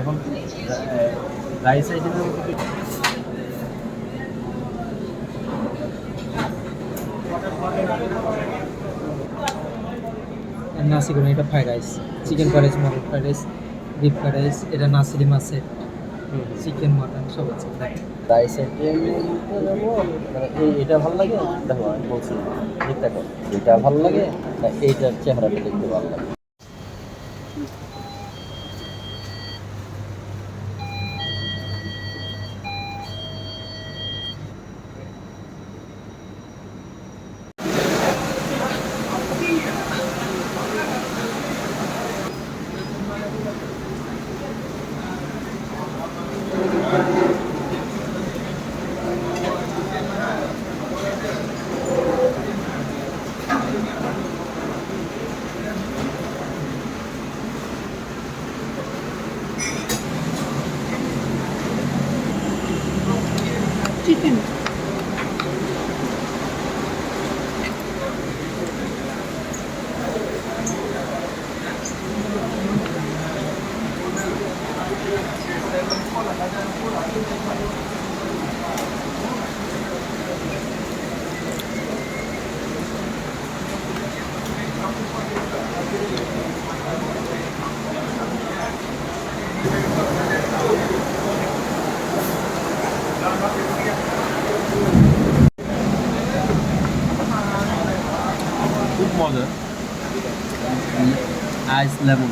এখন রাইস আইটেমের নাসি করে এটা fried rice chicken fried rice mutton fried rice beef fried rice এটা নাসিরি মাছের চিকেন মটন সব আছে। মানে এই এটা ভালো লাগে? দেখো, আমি বলছি দেখো এটা ভালো লাগে না এইটার চেহারাটা দেখতে ভালো লাগে? চিকেন খুব mother mm. as level.